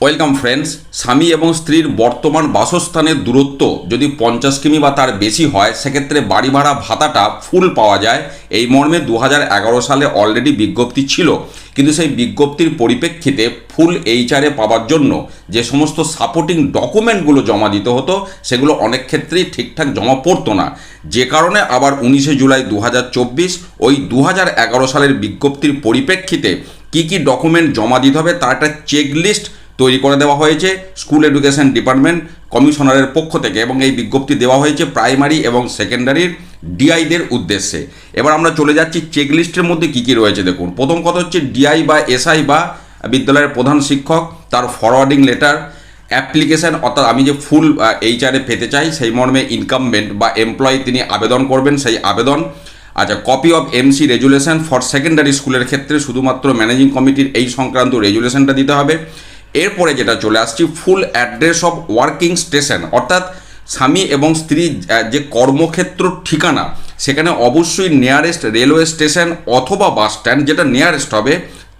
Welcome friends স্বামী এবং স্ত্রীর বর্তমান বাসস্থানের দূরত্ব যদি পঞ্চাশ কিমি বা তার বেশি হয়, সেক্ষেত্রে বাড়ি ভাড়া ভাতাটা ফুল পাওয়া যায়। এই মর্মে দু হাজার এগারো সালে অলরেডি বিজ্ঞপ্তি ছিল। কিন্তু সেই বিজ্ঞপ্তির পরিপ্রেক্ষিতে ফুল এইচআরে পাওয়ার জন্য যে সমস্ত সাপোর্টিং ডকুমেন্টগুলো জমা দিতে হতো, সেগুলো অনেক ক্ষেত্রেই ঠিকঠাক জমা পড়তো না। যে কারণে আবার উনিশে জুলাই দু হাজার চব্বিশ ওই দু হাজার এগারো সালের বিজ্ঞপ্তির পরিপ্রেক্ষিতে কী কী ডকুমেন্ট জমা দিতে হবে, তার একটা চেকলিস্ট তৈরি করে দেওয়া হয়েছে স্কুল এডুকেশন ডিপার্টমেন্ট কমিশনারের পক্ষ থেকে এবং এই বিজ্ঞপ্তি দেওয়া হয়েছে প্রাইমারি এবং সেকেন্ডারির ডিআইদের উদ্দেশ্যে। এবার আমরা চলে যাচ্ছি চেকলিস্টের মধ্যে কী কী রয়েছে দেখুন। প্রথম কথা হচ্ছে ডিআই বা এসআই বা বিদ্যালয়ের প্রধান শিক্ষক, তার ফরওয়ার্ডিং লেটার অ্যাপ্লিকেশান অর্থাৎ আমি যে ফুল এইচআরে পেতে চাই, সেই মর্মে ইনকামবেন্ট বা এমপ্লয়ি তিনি আবেদন করবেন, সেই আবেদন। আচ্ছা copy of MC resolution for secondary স্কুলের ক্ষেত্রে শুধুমাত্র ম্যানেজিং কমিটির এই সংক্রান্ত রেজুলেশনটা দিতে হবে। এরপরে যেটা চলে আসছি full address of working station অর্থাৎ স্বামী এবং স্ত্রী যে কর্মক্ষেত্র ঠিকানা, সেখানে অবশ্যই নিয়ারেস্ট রেলওয়ে স্টেশন অথবা বাস স্ট্যান্ড যেটা নিয়ারেস্ট হবে,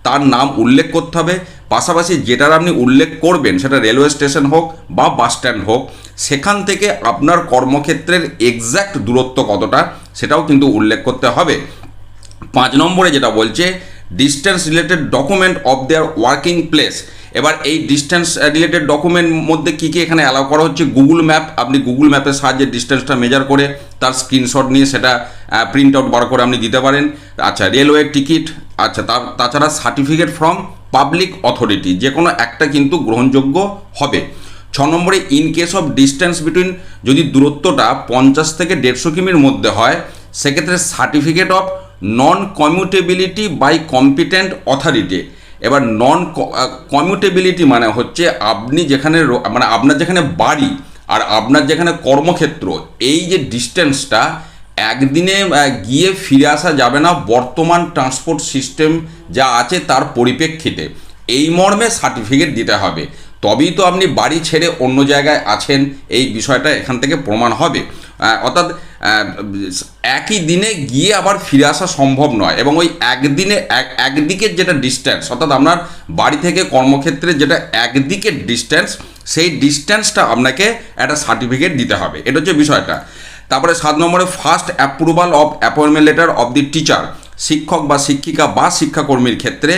তার নাম উল্লেখ করতে হবে। পাশাপাশি যেটার আপনি উল্লেখ করবেন, সেটা রেলওয়ে স্টেশন হোক বা বাস স্ট্যান্ড হোক, সেখান থেকে আপনার কর্মক্ষেত্রের এক্স্যাক্ট দূরত্ব কতটা, সেটাও কিন্তু উল্লেখ করতে হবে। পাঁচ নম্বরে যেটা বলছে distance related document of their working place এবার এই ডিস্টেন্স রিলেটেড ডকুমেন্ট মধ্যে কী কী এখানে অ্যালাউ করা হচ্ছে? গুগল ম্যাপ আপনি গুগল ম্যাপের সাহায্যে ডিস্টেন্সটা মেজার করে তার স্ক্রিনশট নিয়ে সেটা প্রিন্ট আউট বার করে আপনি দিতে পারেন। আচ্ছা রেলওয়ে টিকিট আচ্ছা তাছাড়া সার্টিফিকেট ফ্রম পাবলিক অথরিটি যে কোনো একটা কিন্তু গ্রহণযোগ্য হবে। ছ নম্বরে in case of distance between যদি দূরত্বটা পঞ্চাশ থেকে দেড়শো কিমির মধ্যে হয়, সেক্ষেত্রে certificate of non commutability by competent authority এবার নন কমিউটেবিলিটি মানে হচ্ছে আপনি যেখানে মানে আপনার যেখানে বাড়ি আর আপনার যেখানে কর্মক্ষেত্র, এই যে ডিস্টেন্সটা একদিনে গিয়ে ফিরে আসা যাবে না বর্তমান ট্রান্সপোর্ট সিস্টেম যা আছে তার পরিপ্রেক্ষিতে। এই মর্মে সার্টিফিকেট দিতে হবে। তবেই তো আপনি বাড়ি ছেড়ে অন্য জায়গায় আছেন, এই বিষয়টা এখান থেকে প্রমাণ হবে। অর্থাৎ একই দিনে গিয়ে আবার ফিরে আসা সম্ভব নয় এবং ওই একদিনে, এক, একদিকের যেটা ডিস্ট্যান্স অর্থাৎ আপনার বাড়ি থেকে কর্মক্ষেত্রে যেটা একদিকের ডিস্ট্যান্স সেই ডিস্ট্যান্সটা আপনাকে একটা সার্টিফিকেট দিতে হবে। এটা হচ্ছে বিষয়টা। তারপরে সাত নম্বরে first approval of appointment letter of the teacher শিক্ষক বা শিক্ষিকা বা শিক্ষাকর্মীর ক্ষেত্রে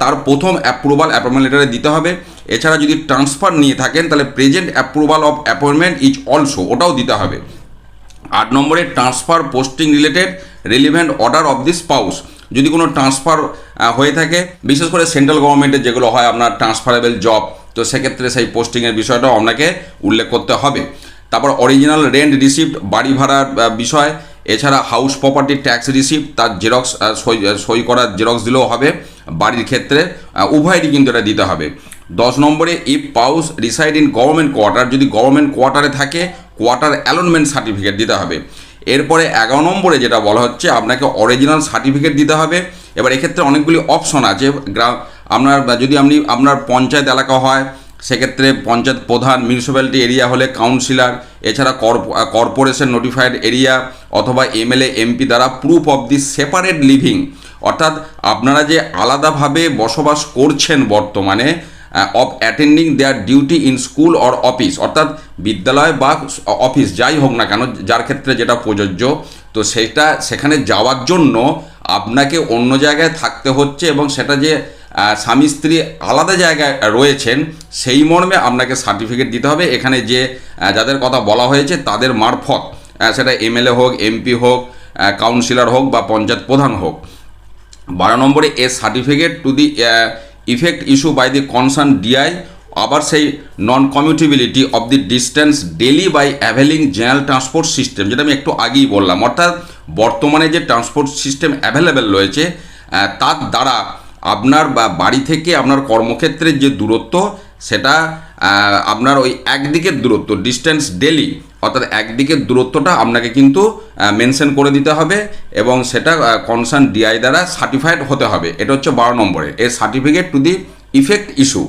তার প্রথম অ্যাপ্রুভাল অ্যাপয়েন্টমেন্ট লেটারে দিতে হবে। এছাড়া যদি ট্রান্সফার নিয়ে থাকেন, তাহলে present approval of appointment is also ওটাও দিতে হবে। আট নম্বরে transfer posting related relevant order of the spouse যদি কোনো ট্রান্সফার হয়ে থাকে, বিশেষ করে সেন্ট্রাল গভর্নমেন্টের যেগুলো হয় আপনার ট্রান্সফারেবল জব তো সেক্ষেত্রে সেই পোস্টিংয়ের বিষয়টাও আপনাকে উল্লেখ করতে হবে। তারপর অরিজিনাল রেন্ট রিসিপ্ট বাড়ি ভাড়ার বিষয়। এছাড়া হাউস প্রপার্টি ট্যাক্স রিসিপ্ট তার জেরক্স সই সই করার জেরক্স দিলেও হবে, বাড়ির ক্ষেত্রে উভয়েরই কিন্তু এটা দিতে হবে। দশ নম্বরে if spouse reside in government quarter যদি গভর্নমেন্ট কোয়ার্টারে থাকে কোয়ার্টার অ্যালনমেন্ট সার্টিফিকেট দিতে হবে। এরপরে এগারো নম্বরে যেটা বলা হচ্ছে, আপনাকে অরিজিনাল সার্টিফিকেট দিতে হবে। এবার এক্ষেত্রে অনেকগুলি অপশন আছে। গ্রাম আপনার, যদি আপনি, আপনার পঞ্চায়েত এলাকা হয় সেক্ষেত্রে পঞ্চায়েত প্রধান মিউনিসিপ্যালিটি এরিয়া হলে কাউন্সিলর এছাড়া কর্পোরেশন নোটিফাইড এরিয়া অথবা এমএলএ, এমপি দ্বারা proof of the separate living অর্থাৎ আপনারা যে আলাদাভাবে বসবাস করছেন বর্তমানে of attending their duty in school or office অর্থাৎ বিদ্যালয় বা অফিস যাই হোক না কেন, যার ক্ষেত্রে যেটা প্রযোজ্য, তো সেটা সেখানে যাওয়ার জন্য আপনাকে অন্য জায়গায় থাকতে হচ্ছে এবং সেটা যে স্বামী স্ত্রী আলাদা জায়গায় রয়েছেন, সেই মর্মে আপনাকে সার্টিফিকেট দিতে হবে। এখানে যে যাদের কথা বলা হয়েছে, তাদের মারফত সেটা এমএলএ হোক, এমপি হোক কাউন্সিলর হোক বা পঞ্চায়েত প্রধান হোক। বারো নম্বরে a certificate to the effect issue by the concern DI আবার সেই non commutability of the distance daily by availing general transport system যেটা আমি একটু আগেই বললাম। অর্থাৎ বর্তমানে যে ট্রান্সপোর্ট সিস্টেম অ্যাভেলেবেল রয়েছে তার দ্বারা আপনার বা বাড়ি থেকে আপনার কর্মক্ষেত্রের যে দূরত্ব, সেটা আপনার ওই একদিকের দূরত্ব ডিস্টেন্স ডেলি অর্থাৎ একদিকের দূরত্বটা আপনাকে কিন্তু মেনশন করে দিতে হবে এবং সেটা কনসার্ন ডিআই দ্বারা সার্টিফাইড হতে হবে। এটা হচ্ছে বারো নম্বরে। এর certificate to the effect issue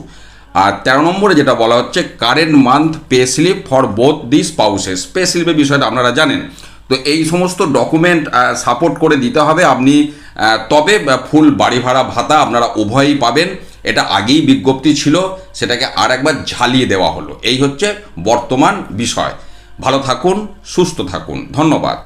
আর তেরো নম্বরে যেটা বলা হচ্ছে current month pay slip for both the spouses pay স্লিপের বিষয়টা আপনারা জানেন। তো এই সমস্ত ডকুমেন্ট সাপোর্ট করে দিতে হবে। আপনি তবে ফুল বাড়ি ভাড়া ভাতা আপনারা উভয়ই পাবেন। এটা আগেই বিজ্ঞপ্তি ছিল, সেটাকে আর একবার ঝালিয়ে দেওয়া হলো। এই হচ্ছে বর্তমান বিষয়। ভালো থাকুন, সুস্থ থাকুন। ধন্যবাদ।